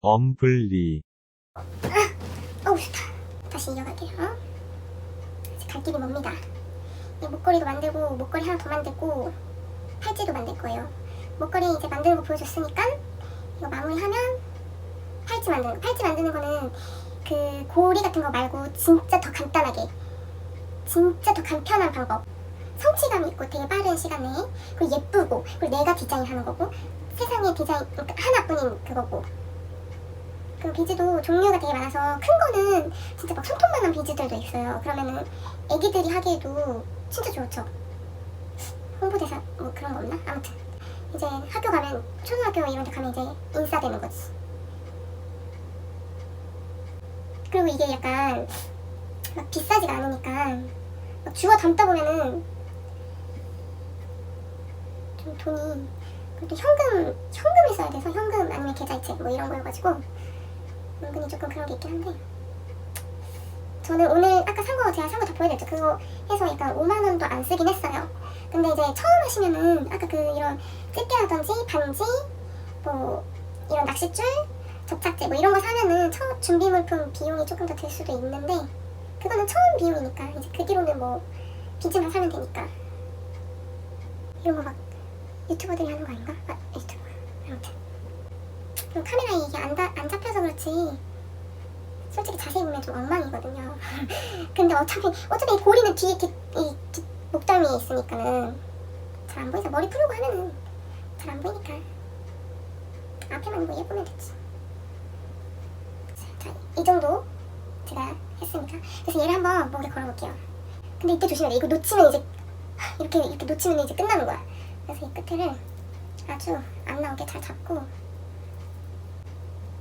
엄블리, 어우 좋다 다시 이어갈게요. 이제 갈 길이 멉니다. 이 목걸이도 만들고 목걸이 하나 더 만들고 팔찌도 만들 거예요. 목걸이 이제 만드는 거 보여줬으니까 이거 마무리하면 팔찌 만드는 거. 팔찌 만드는 거는 그 고리 같은 거 말고 진짜 더 간단하게 진짜 더 간편한 방법. 성취감이 있고 되게 빠른 시간에 그리고 예쁘고 그리고 내가 디자인하는 거고 세상에 디자인 그러니까 하나뿐인 그거고 그 비즈도 종류가 되게 많아서 큰 거는 진짜 막 손톱만한 비즈들도 있어요. 그러면은 애기들이 하기에도 진짜 좋죠. 홍보대사 뭐 그런 거 없나? 아무튼 이제 학교 가면 초등학교 이런 데 가면 이제 인싸되는 거지. 그리고 이게 약간 막 비싸지가 않으니까 막 주워 담다 보면은 좀 돈이 그래도 현금 현금을 써야 돼서 현금 아니면 계좌이체 뭐 이런 거여가지고 은근히 조금 그런 게 있긴 한데. 저는 오늘 아까 산 거 제가 산 거 다 보여드렸죠. 그거 해서 약간 5만 원도 안 쓰긴 했어요. 근데 이제 처음 하시면은 아까 그 이런 집게라든지 반지 뭐 이런 낚싯줄 접착제 뭐 이런 거 사면은 첫 준비 물품 비용이 조금 더 들 수도 있는데 그거는 처음 비용이니까 이제 그 뒤로는 뭐 빚지만 사면 되니까. 이런 거 막 유튜버들이 하는 거 아닌가? 아 유튜버. 아무튼 좀 카메라에 이게 안, 다, 안 잡혀서 그렇지. 솔직히 자세히 보면 좀 엉망이거든요. 근데 어차피 어차피 이 고리는 뒤에 이렇게 이 뒷- 목덜미에 있으니까는 잘 안 보이죠. 머리 풀고 하면은 잘 안 보이니까 앞에만 뭐 예쁘면 됐지. 자, 이 정도 제가 했으니까. 그래서 얘를 한번 목에 걸어볼게요. 근데 이때 조심해야 돼. 이거 놓치면 이제 이렇게 이렇게 놓치면 이제 끝나는 거야. 그래서 이 끝에를 아주 안 나오게 잘 잡고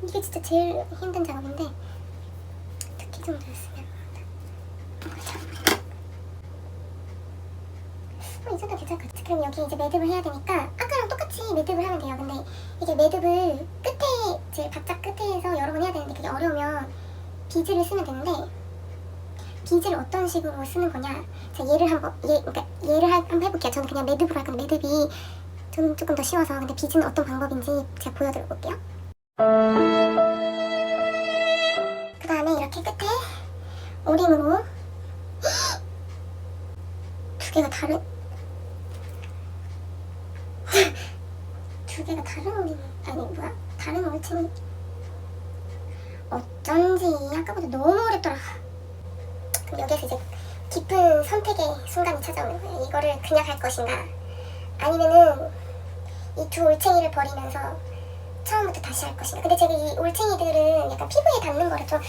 이게 진짜 제일 힘든 작업인데 특히 정도였으면 어, 이 정도 같아. 그럼 여기 이제 매듭을 해야 되니까 아까랑 똑같이 매듭을 하면 돼요. 근데 이게 매듭을 끝에 제일 바짝 끝에서 여러 번 해야 되는데 그게 어려우면 비즈를 쓰면 되는데 비즈를 어떤 식으로 쓰는 거냐? 자 얘를 한번 얘 그러니까 얘를 한, 한번 해볼게요. 저는 그냥 매듭으로 할 건데 매듭이 좀 조금 더 쉬워서. 근데 비즈는 어떤 방법인지 제가 보여드려 볼게요 그 다음에 이렇게 끝에 오링으로 두 개가 다른 두 개가 다른 오링 아니 뭐야? 다른 올챙이. 어쩐지 아까보다 너무 어렵더라. 그럼 여기에서 이제 깊은 선택의 순간이 찾아오는 거예요. 이거를 그냥 할 것인가? 아니면은 이 두 올챙이를 버리면서 처음부터 다시 할 것인가. 근데 제가 이 올챙이들은 약간 피부에 닿는 거라 좀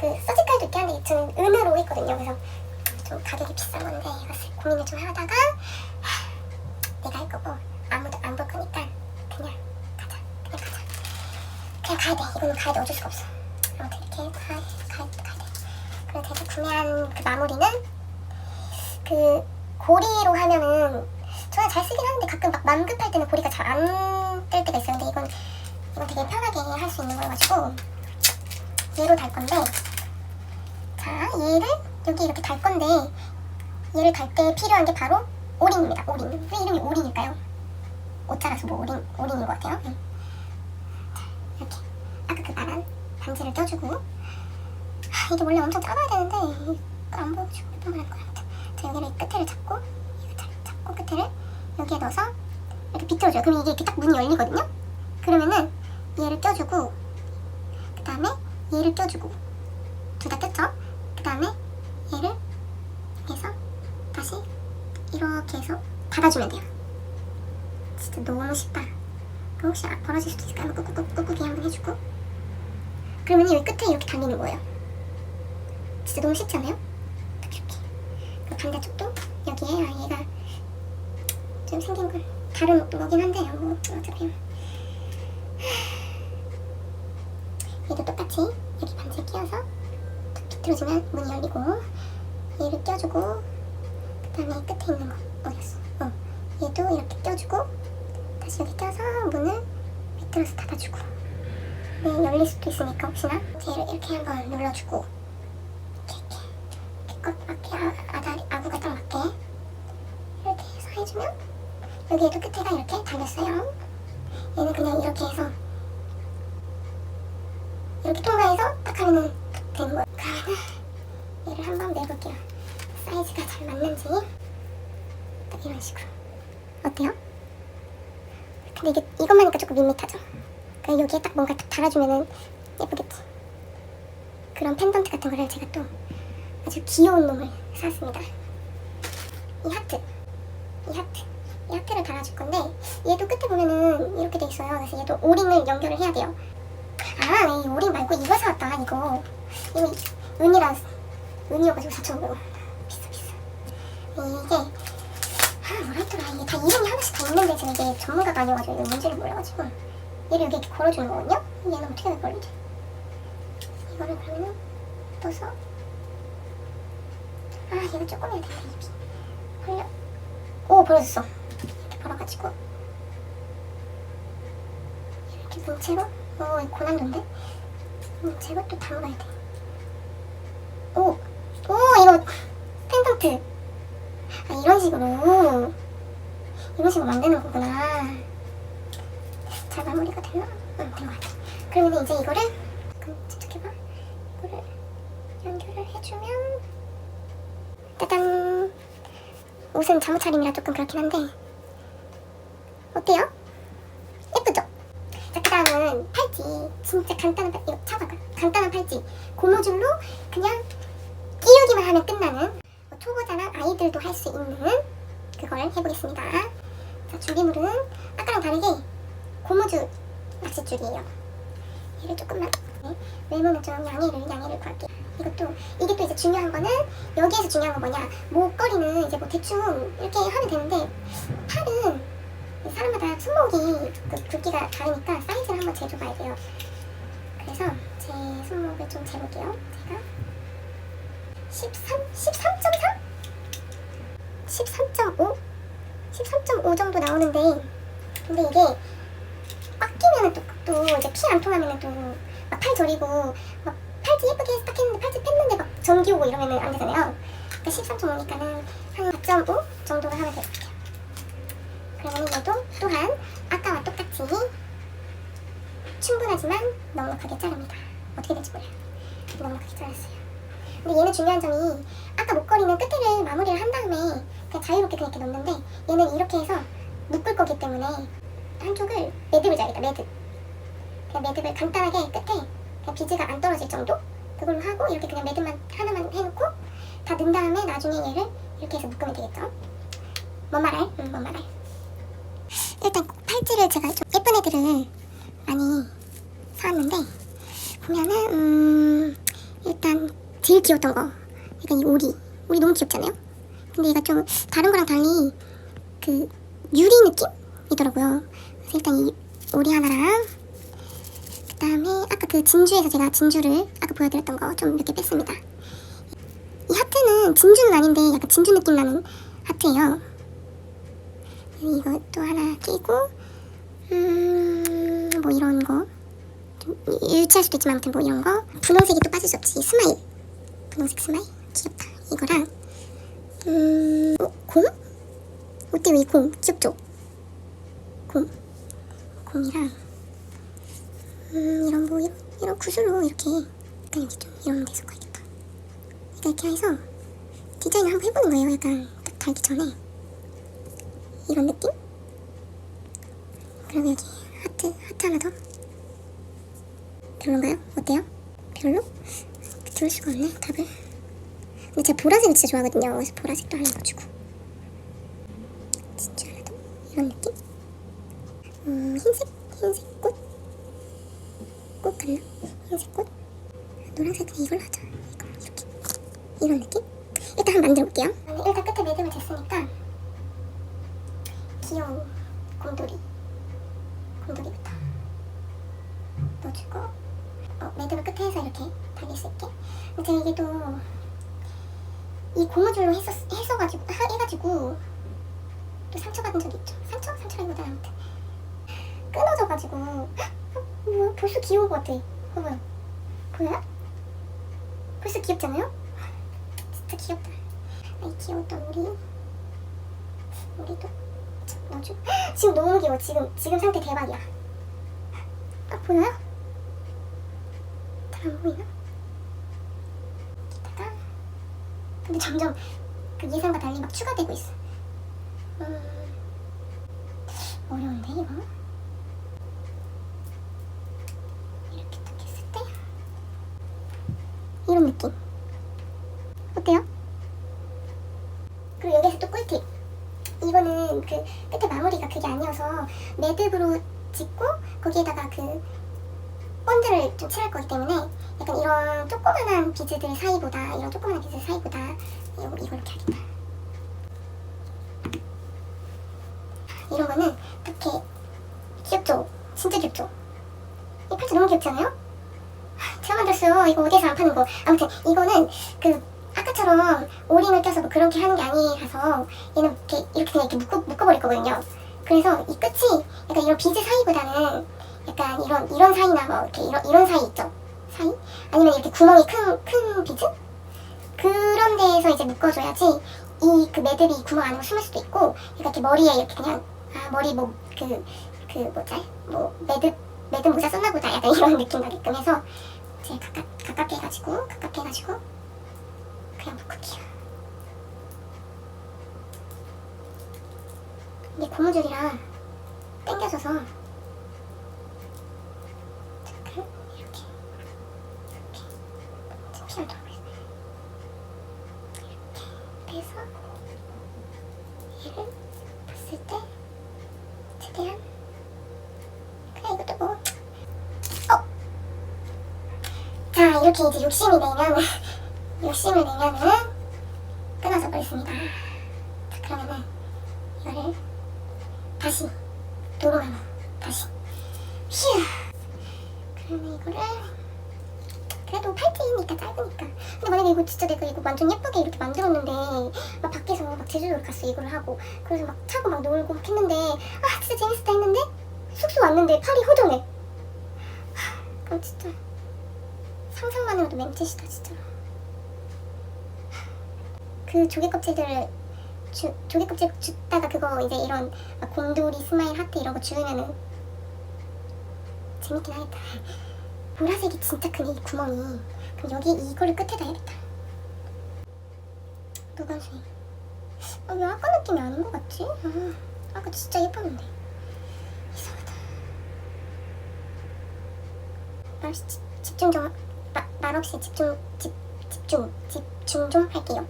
그 서지컬도 있긴 한데 저는 은으로 했거든요. 그래서 좀 가격이 비싼 건데 고민을 좀 하다가 하, 내가 할 거고 아무도 안 볼 거니까 그냥 가자. 그냥 가자. 그냥 가야 돼. 이거는 가야 돼. 어쩔 수가 없어. 아무튼 이렇게 돼. 가야 돼. 가야 돼. 그래서 제가 구매한 그 마무리는 그 고리로 하면은 저는 잘 쓰긴 하는데 가끔 막맘 급할 때는 고리가 잘 안 뜰 때가 있어요. 근데 이건 할 수 있는 거여가지고 얘로 달 건데 자 얘를 여기 이렇게 달 건데 얘를 달 때 필요한 게 바로 오링입니다. 오링. 왜 이름이 오링일까요? 옷자라서 뭐 오링 오링인 것 같아요. 네. 자 이렇게 아까 그 말한 반지를 껴주고 아, 이게 원래 엄청 작아야 되는데 안 보여주고 몇 번을 할 거야. 아무튼 자 여기를 끝에를 잡고 잡고 끝에를 여기에 넣어서 이렇게 비틀어줘요. 그럼 이게 이렇게 딱 문이 열리거든요. 그러면은 얘를 껴주고 그 다음에 얘를 껴주고 둘 다 꼈죠? 그 다음에 얘를 이렇게 해서 다시 이렇게 해서 닫아주면 돼요. 진짜 너무 쉽다. 그럼 혹시 아- 벌어질 수도 있을까? 한번 꾹꾹 꾹꾹이 한번 해주고 그러면 여기 끝에 이렇게 달리는 거예요. 진짜 너무? 딱 이렇게. 그 반대쪽도 여기에 아 얘가 좀 생긴 걸 다른 거긴 한데 뭐얘도 똑같이 여기 반지에 끼워서 툭 비틀어주면 문이 열리고 얘를 껴주고 그 다음에 끝에 있는 거 어디였어? 어 얘도 이렇게 껴주고 다시 여기 껴서 문을 비틀어서 닫아주고 네 열릴 수도 있으니까 혹시나 얘를 이렇게 한번 눌러주고 이렇게 이렇게 이렇게 껏 맞게 아, 아다리 아구가 딱 맞게 이렇게 해서 해주면 여기에도 끝에가 이렇게 달렸어요 얘는 그냥 이렇게 해서 이렇게 통과해서 딱 하면은 되는 거예요. 그러면은 얘를 한번 내볼게요. 사이즈가 잘 맞는지 딱 이런 식으로 어때요? 근데 이게 이것만 하니까 조금 밋밋하죠? 그 여기에 딱 뭔가 딱 달아주면은 예쁘겠지? 그런 펜던트 같은 거를 제가 또 아주 귀여운 놈을 샀습니다. 이 하트, 이 하트, 이 하트를 달아줄 건데 얘도 끝에 보면은 이렇게 돼 있어요. 그래서 얘도 오링을 연결을 해야 돼요. 아, 이 오링 말고 이거 사왔다. 이거 이거 은이랑 은이어가지고 4,500원. 비싸 비싸. 이게 아 뭐라 했더라. 이게 다 이름이 하나씩 다 있는데 제가 이게 전문가가 아니어가지고 이거 뭔지를 몰라가지고 얘를 여기 이렇게 걸어주는 거거든요. 얘는 어떻게 걸리지? 이거를 그러면은 떠서 아 얘가 조금 해야 된다 입이 벌려 오 벌어졌어 이렇게 벌어가지고 이렇게 문채로 오 이거 고난도인데 문채로 또 담가야 돼 오 오 이거 펜던트. 아 이런 식으로. 이런 식으로 만드는 거구나. 잘 마무리가 됐나? 응, 된것 같아. 그러면 이제 이거를 잠깐 집중해봐. 이거를 연결을 해주면 짜잔. 옷은 잠옷 차림이라 조금 그렇긴 한데. 어때요? 예쁘죠? 자 그다음은 팔찌 진짜 간단한 팔찌 이거 잡아봐 간단한 팔찌. 고무줄로 그냥 끼우기만 하면 끝나는 뭐 초보자나 아이들도 할 수 있는 그걸 해보겠습니다. 자 준비물은 아까랑 다르게 고무줄 낚싯줄이에요. 얘를 조금만. 네, 외모는 좀 양해를 양해를 구할게요. 이것도 이게 또 이제 중요한 거는 여기에서 중요한 건 뭐냐? 목걸이는 이제 뭐 대충 이렇게 하면 되는데 팔은 사람마다 손목이 그 굵기가 다르니까 사이즈를 한번 재줘봐야 돼요 그래서 제 손목을 좀 재볼게요 제가 13? 13.3? 13.5? 13.5 정도 나오는데 근데 이게 꽉 끼면은 또, 또 이제 피 안 통하면은 또 막 팔 저리고 막 팔찌 예쁘게 딱 했는데 팔찌 뺐는데 막 전기 오고 이러면은 안 되잖아요. 그러니까 13.5니까는 한 4.5 정도로 하면 될 것 같아요. 그러면 얘도 또한 아까와 똑같이 충분하지만 넉넉하게 자릅니다. 어떻게 될지 몰라요. 넉넉하게 잘랐어요. 근데 얘는 중요한 점이 아까 목걸이는 끝에를 마무리를 한 다음에 그냥 자유롭게 그냥 이렇게 놓는데 얘는 이렇게 해서 묶을 거기 때문에 한쪽을 매듭을 줘야겠다 매듭 그냥 매듭을 간단하게 끝에 그냥 비즈가 안 떨어질 정도 그걸로 하고 이렇게 그냥 매듭만 하나만 해놓고 다 넣은 다음에 나중에 얘를 이렇게 해서 묶으면 되겠죠 뭔 말할? 응, 뭔 말할 일단 팔찌를 제가 좀 예쁜 애들을 많이 사왔는데 보면은 음 일단 제일 귀여웠던 거. 약간 이 오리 오리 너무 귀엽잖아요? 근데 얘가 좀 다른 거랑 달리 그 유리 느낌이더라고요. 그래서 일단 이 오리 하나랑 그 다음에 아까 그 진주에서 제가 진주를 아까 보여드렸던 거 좀 몇 개 뺐습니다. 이 하트는 진주는 아닌데 약간 진주 느낌 나는 하트예요. 또 하나 끼고 음 뭐 이런 거. 좀 유치할 수도 있지만 아무튼 뭐 이런 거. 분홍색이 또 빠질 수 없지. 스마일. 분홍색 스마일. 귀엽다. 이거랑 음 어, 곰? 어때요 이 곰? 귀엽죠? 곰. 곰이랑 음 이런 뭐 이런, 이런 구슬로 이렇게 약간 여기 좀 이런 데 섞어야겠다. 그러니까 이렇게 해서 디자인을 한번 해보는 거예요. 약간 딱 달기 전에. 이런 느낌? 그리고 여기 하트 하트 하나 더 별론가요? 어때요? 별로? 들을 수가 없네 답을 근데 제가 보라색을 진짜 좋아하거든요 그래서 보라색도 넣어주고 진짜 하나 더 이런 느낌? 음 흰색? 흰색 꽃? 꽃 같나? 흰색 꽃? 노란색 이걸로 하자 이거 이렇게 이런 느낌? 일단 한번 만들어 볼게요 일단 끝에 매듭을 쟀으니까 귀여운 곰돌이 곰돌이부터 넣어주고 어, 매듭을 끝에 해서 이렇게 달릴 수 있게? 근데 이게 또 이 고무줄로 했었, 했어가지고 하, 해가지고 또 상처받은 적이 있죠. 상처? 상처라기보다 아무튼 끊어져가지고. 뭐야? 벌써 귀여운 것 같아. 봐봐요 보여요? 벌써 귀엽잖아요? 진짜 귀엽다. 이 귀여웠던 우리. 우리도 넣어줘 지금 너무 귀여워. 지금 지금 상태 대박이야. 아 보여요? 보이나? 기다가 근데 점점 그 예상과 달리 막 추가되고 있어. 음, 어려운데 이거? 이렇게 딱 했을 때 이런 느낌. 어때요? 그리고 여기서 또 꿀팁. 이거는 그 끝에 마무리가 그게 아니어서 매듭으로 짓고 거기에다가 그 본드를 좀 칠할 거기 때문에 이런 조그만한 비즈들 사이보다 이런 조그만한 비즈 사이보다 이거 이거 이렇게 하겠다. 이런 거는 이렇게 귀엽죠? 진짜 귀엽죠? 이 팔찌 너무 귀엽잖아요? 제가 만들었어요. 이거 어디서 안 파는 거. 아무튼 이거는 그 아까처럼 오링을 껴서 뭐 그렇게 하는 게 아니라서 얘는 이렇게 이렇게 그냥 이렇게 묶어 묶어버릴 거거든요. 그래서 이 끝이 약간 이런 비즈 사이보다는 약간 이런 이런 사이나 뭐 이렇게 이런 이런 사이 있죠. 사이? 아니면 이렇게 구멍이 큰 큰 비즈? 그런 데에서 이제 묶어줘야지 이 그 매듭이 구멍 안으로 숨을 수도 있고 이렇게 머리에 이렇게 그냥 아 머리 뭐 그 그 뭐지 뭐 매듭 매듭 모자 썼나 보다 약간 이런 느낌 나게끔 해서 이제 가깝 가깝게 해가지고 가깝게 해가지고 그냥 묶을게요. 이게 고무줄이라 당겨져서 잠깐 이렇게 이렇게 돌아보겠습니다. 이렇게 해서 얘를 봤을 때 최대한 그냥 이것도 뭐 어! 자 이렇게 이제 욕심이 내면 욕심을 내면은 끊어져 버렸습니다. 자 그러면은 이거를 다시 도로가로 다시 휴 그러면 이거를 그래도 팔찌니까 짧으니까. 근데 만약에 이거 진짜 내가 이거 완전 예쁘게 이렇게 만들었는데 막 밖에서 막 제주도를 갔어 이거를 하고. 그래서 막 차고 막 놀고 막 했는데 아 진짜 재밌었다 했는데 숙소 왔는데 팔이 하, 그럼 진짜 상상만 해도 멘트시다 진짜. 그 조개 껍질들을 주, 조개 껍질 줍다가 그거 이제 이런 막 곰돌이 스마일 하트 이런 거 주면은 재밌긴 하겠다 보라색이 진짜 크네 이 구멍이. 그럼 여기 이거를 끝에다 해야겠다. 노란색. 아, 왜 아까 느낌이 아닌 것 같지? 아, 아까 진짜 예뻤는데. 이상하다. 말 집- 집중 좀 마, 말 없이 집중 집, 집중 집중 좀 할게요.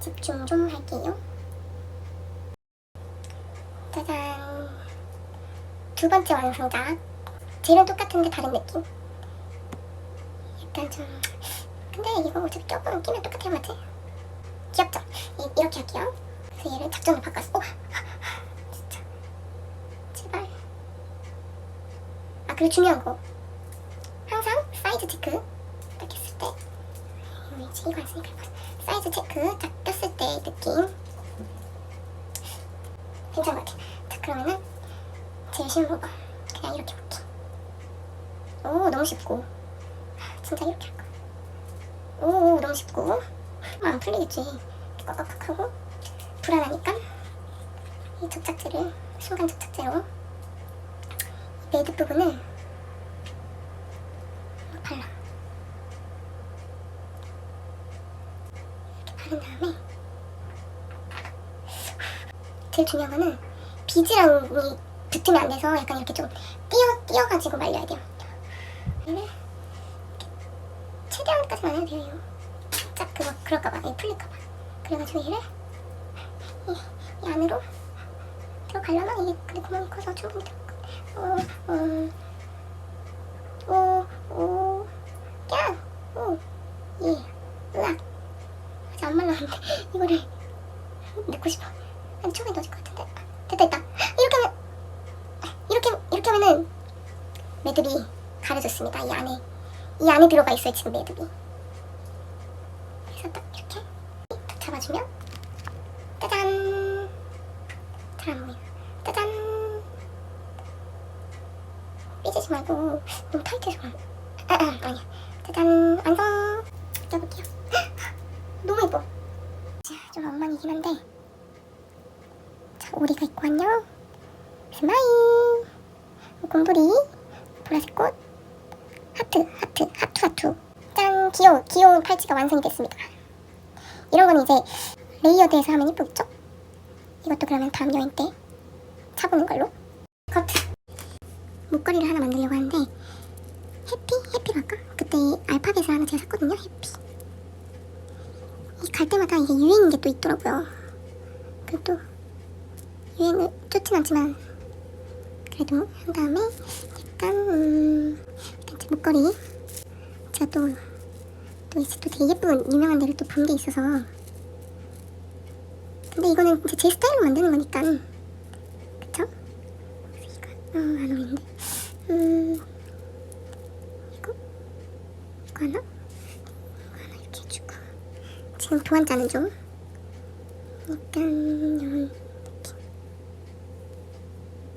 집중 좀 할게요. 짜잔. 두 번째 완성작 재료는 똑같은데 다른 느낌 좀 근데 이거 어차피 조금 끼면 똑같아요 맞지? 귀엽죠? 이, 이렇게 할게요. 그래서 얘를 작전을 바꿨어 오! 진짜. 제발. 아 그리고 중요한 거. 항상 사이즈 체크 딱 했을 때 이거 이거. 사이즈 체크 딱 꼈을 때 느낌. 괜찮은 것 같아. 자 그러면은 쉬운 거. 그냥 이렇게 볼게. 오 너무 쉽고 진짜 이렇게 할 거야. 오 너무 쉽고. 아, 안 풀리겠지. 꽉꽉꽉 하고. 불안하니까 이 접착제를 순간 접착제로 이 매듭 부분을 막 발라. 이렇게 바른 다음에 제일 중요한 거는 비즈랑이 붙으면 안 돼서 약간 이렇게 좀 띄어 띄어가지고 말려야 돼요. 해도 돼요. 살짝 그거 그럴까봐 얘 풀릴까봐. 그래가지고 얘를 이, 이 안으로 들어가려나 이게 근데 구멍이 커서 충분히 들어가. 어, 어, 오, 예. 아, 하면, 안에 들어가 있어요, 지금 매듭이. 그래서 딱 이렇게 딱 잡아주면, 짜잔. 잘 안 보여. 짜잔. 삐지지 말고, 너무 타이트해서 그래. 아, 아, 아니야. 짜잔. 완성. 껴볼게요. 너무 예뻐. 자, 좀 엉망이긴 한데. 자, 오리가 있고 안녕. 스마일. 곰돌이. 보라색 꽃. 하트. 하트, 하트, 하트. 짠, 귀여운, 귀여운 팔찌가 완성이 됐습니다. 거는 이제 레이어드해서 하면 이쁘겠죠? 이것도 그러면 다음 여행 때 차보는 걸로. 커트. 목걸이를 하나 만들려고 하는데 해피? 해피로 할까? 그때 알파벳을 하나 제가 샀거든요. 해피. 이갈 때마다 이게 유행인 게 또 있더라고요. 또 유행을 좋진 않지만 그래도 한 다음에 약간 음, 약간 제 목걸이 제가 또, 또 이제 또 되게 예쁜 유명한 데를 또 본 게 있어서 근데 이거는 이제 제 스타일로 만드는 거니까. 그쵸? 이거 어, 안 어울리는데 음 이거? 이거 하나? 이거 하나 이렇게 해주고. 지금 도안 짜는 중 약간 이런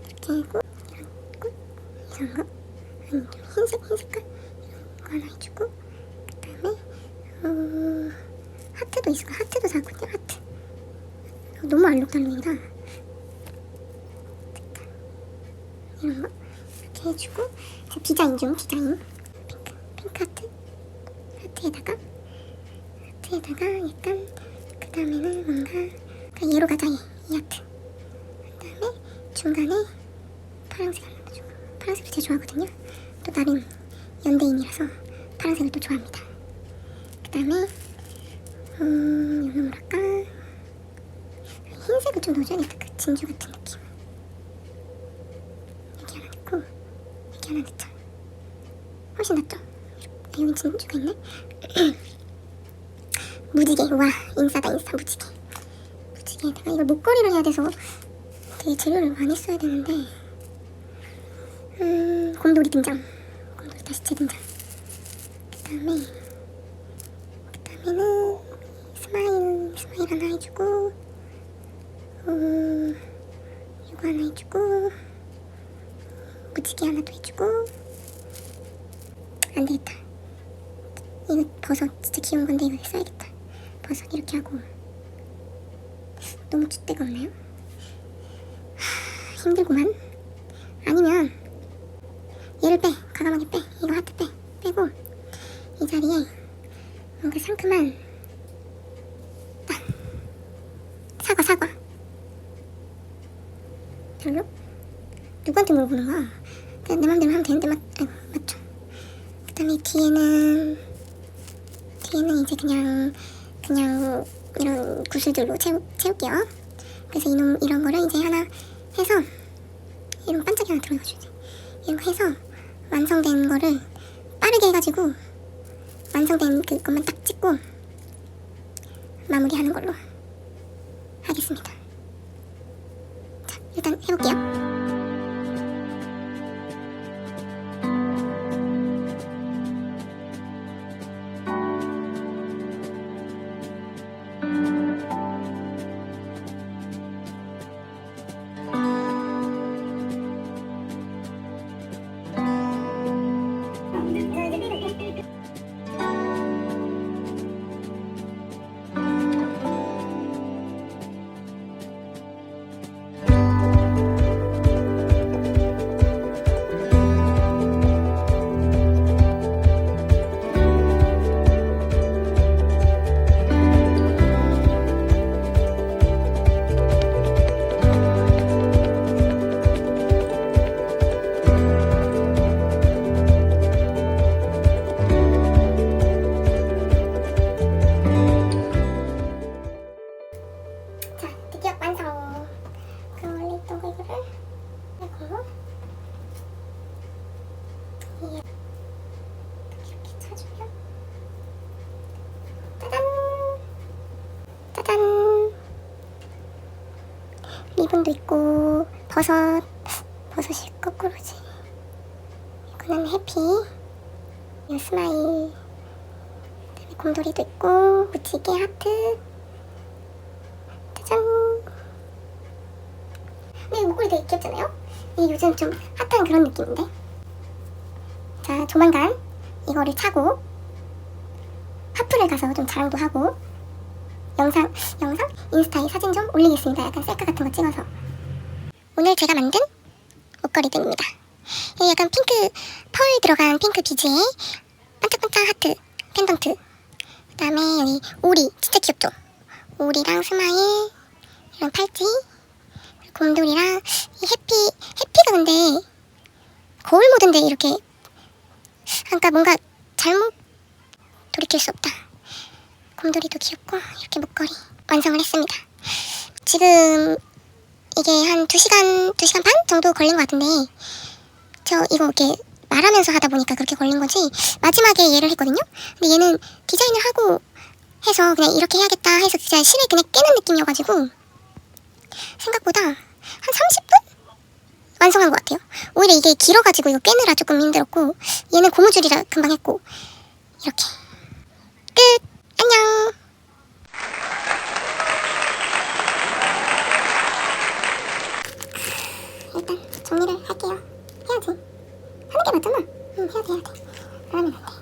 이렇게 하고 이런 꽃 이런 거? 아니 좀 흰색 흰 색깔? 이런 거 하나 해주고. 그 다음에 어 하트도 있어. 하트도 어, 너무 알록달록이다. 이런 거 이렇게 해주고 자, 디자인 중 디자인. 핑크 핑크 하트. 하트에다가 하트에다가 약간 그 다음에는 뭔가 그냥 얘로 가자 얘, 이 하트. 그 다음에 중간에 파란색 줘 파란색을 제일 좋아하거든요. 또 나름 연대인이라서 파란색을 또 좋아합니다. 그 다음에 음 이거 뭐랄까 흰색을 좀 넣어줘야겠다 그 진주 같은 느낌 여기 하나 넣고 여기 하나 넣자 훨씬 낫죠? 아, 여기 진주가 있네? 무지개 와 인싸다 인싸 무지개. 무지개에다가 이걸 목걸이를 해야 돼서 되게 재료를 많이 써야 되는데. 음 곰돌이 등장. 곰돌이 다시 재등장. 그 다음에 그 다음에는 스마일 스마일 하나 해주고 음 이거 하나 해주고 무지개 하나 더 해주고 안 되겠다. 이거 버섯 진짜 귀여운 건데 이거 써야겠다. 버섯 이렇게 하고. 너무 줏대가 없나요? 하, 힘들구만. 아니면 얘를 빼. 가감하게 빼 빼고 이 자리에 뭔가 상큼한 딱 사과 사과 별로? 누구한테 물어보는 거야? 그냥 내 맘대로 하면 되는데 맞, 아이고, 맞죠? 그 다음에 뒤에는 뒤에는 이제 그냥 그냥 이런 구슬들로 채우, 채울게요. 그래서 이놈 이런 거를 이제 하나 해서 이런 반짝이 하나 들어가줘야 돼 이런 거 해서 완성된 거를 빠르게 해가지고 완성된 그것만 딱 찍고 마무리하는 걸로 하겠습니다. 자 일단 해볼게요 무지개 하트. 짜잔. 근데 목걸이 되게 귀엽잖아요? 이게 요즘 좀 핫한 그런 느낌인데. 자, 조만간 이거를 차고 하프를 가서 좀 자랑도 하고 영상, 영상? 인스타에 사진 좀 올리겠습니다. 약간 셀카 같은 거 찍어서. 오늘 제가 만든 목걸이들입니다. 이 약간 핑크, 펄 들어간 핑크 비즈에 그다음에 여기 오리 진짜 귀엽죠? 오리랑 스마일 이런 팔찌 곰돌이랑 이 해피 해피가 근데 거울 모드인데 이렇게 그러니까 뭔가 잘못 돌이킬 수 없다. 곰돌이도 귀엽고 이렇게 목걸이 완성을 했습니다. 지금 이게 한 2시간, 2시간 반 정도 걸린 것 같은데 저 이거 이렇게 말하면서 하다 보니까 그렇게 걸린 거지 마지막에 얘를 했거든요. 근데 얘는 디자인을 하고 해서 그냥 이렇게 해야겠다 해서 진짜 실을 그냥 깨는 느낌이어가지고 생각보다 한 30분? 완성한 것 같아요. 오히려 이게 길어가지고 이거 깨느라 조금 힘들었고 얘는 고무줄이라 금방 했고 이렇게 끝! 안녕! 일단 정리를 할게요. 해야지. 하는 게 맞잖아. 응, 해야 돼, 해야 돼. 그러면 안 돼.